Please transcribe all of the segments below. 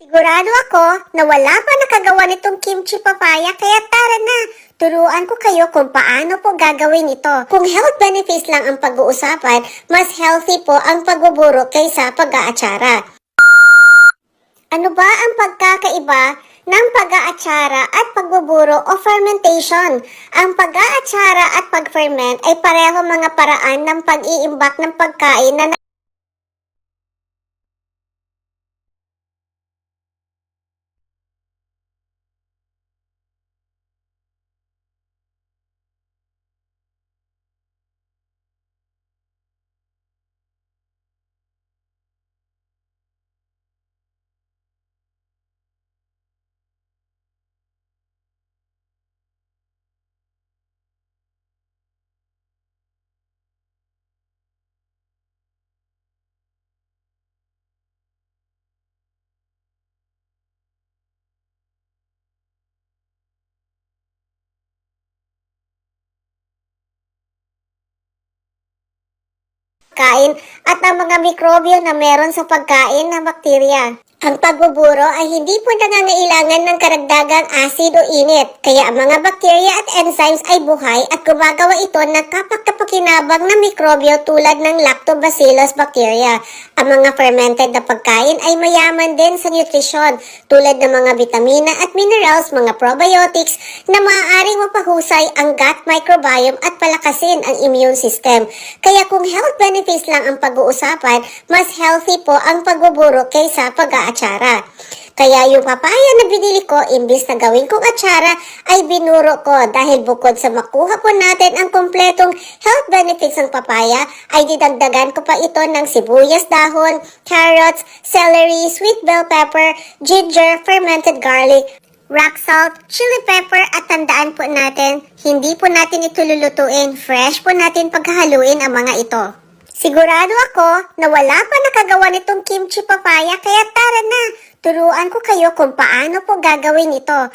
Sigurado ako na wala pa nakagawa nitong kimchi papaya kaya tara na, turuan ko kayo kung paano po gagawin ito. Kung health benefits lang ang pag-uusapan, mas healthy po ang pagbuburo kaysa pag-aatsara. Ano ba ang pagkakaiba ng pag-aatsara at pagbuburo o fermentation? Ang pag-aatsara at pag-ferment ay pareho mga paraan ng pag-iimbak ng pagkain na pagkain at ang mga mikrobyo na meron sa pagkain na bakterya. Ang pagbuburo ay hindi po nangangailangan ng karagdagang asid o init, kaya ang mga bakterya at enzymes ay buhay at gumagawa ito ng kapagkapakinabang na mikrobyo tulad ng lactobacillus bacteria. Ang mga fermented na pagkain ay mayaman din sa nutrisyon tulad ng mga vitamina at minerals, mga probiotics na maaaring mapahusay ang gut microbiome at palakasin ang immune system. Kaya kung health benefits lang ang pag-uusapan, mas healthy po ang pagbuburo kaysa pag-aatsara. Kaya yung papaya na binili ko, imbis na gawin kong atsara, ay binuro ko dahil bukod sa makuha po natin ang kompletong health benefits ng papaya, ay didagdagan ko pa ito ng sibuyas dahon, carrots, celery, sweet bell pepper, ginger, fermented garlic, rock salt, chili pepper at tandaan po natin, hindi po natin ito lulutuin, fresh po natin paghahaluin ang mga ito. Sigurado ako na wala pa nakagawa nitong kimchi papaya kaya tara na, turuan ko kayo kung paano po gagawin ito.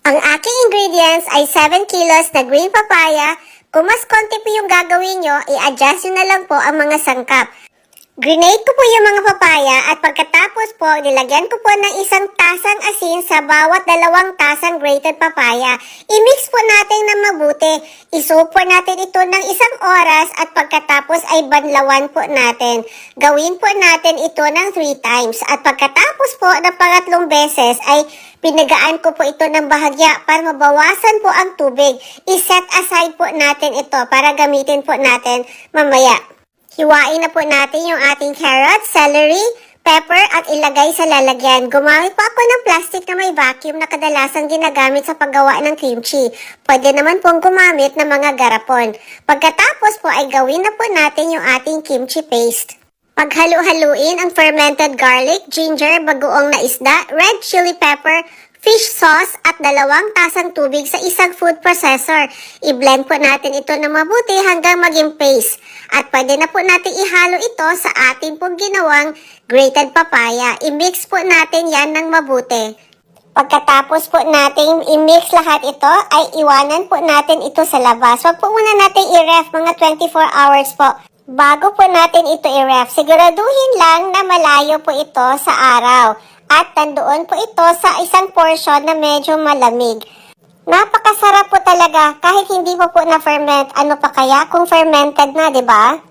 Ang aking ingredients ay 7 kilos na green papaya. Kung mas konti po yung gagawin nyo, i-adjust nyo na lang po ang mga sangkap. Grenade ko po yung mga papaya at pagkatapos po, nilagyan ko po ng isang tasang asin sa bawat dalawang tasang grated papaya. I-mix po natin na mabuti. Isoak po natin ito ng isang oras at pagkatapos ay banlawan po natin. Gawin po natin ito ng 3 times. At pagkatapos po ng pangatlong beses ay pinagaan ko po ito ng bahagya para mabawasan po ang tubig. I-set aside po natin ito para gamitin po natin mamaya. Hiwain na po natin yung ating carrot, celery, pepper at ilagay sa lalagyan. Gumamit po ako ng plastic na may vacuum na kadalasang ginagamit sa paggawa ng kimchi. Pwede naman pong gumamit ng mga garapon. Pagkatapos po ay gawin na po natin yung ating kimchi paste. Paghalo-haluin ang fermented garlic, ginger, bagoong na isda, red chili pepper, fish sauce at dalawang tasang tubig sa isang food processor. I-blend po natin ito na mabuti hanggang maging paste. At pwede na po natin ihalo ito sa ating pong ginawang grated papaya. I-mix po natin yan ng mabuti. Pagkatapos po natin i-mix lahat ito, ay iwanan po natin ito sa labas. Huwag po muna natin i-ref mga 24 hours po. Bago po natin ito i-ref, siguraduhin lang na malayo po ito sa araw. At nandoon po ito sa isang portion na medyo malamig. Napakasarap po talaga kahit hindi po po na-ferment. Ano pa kaya kung fermented na, di ba?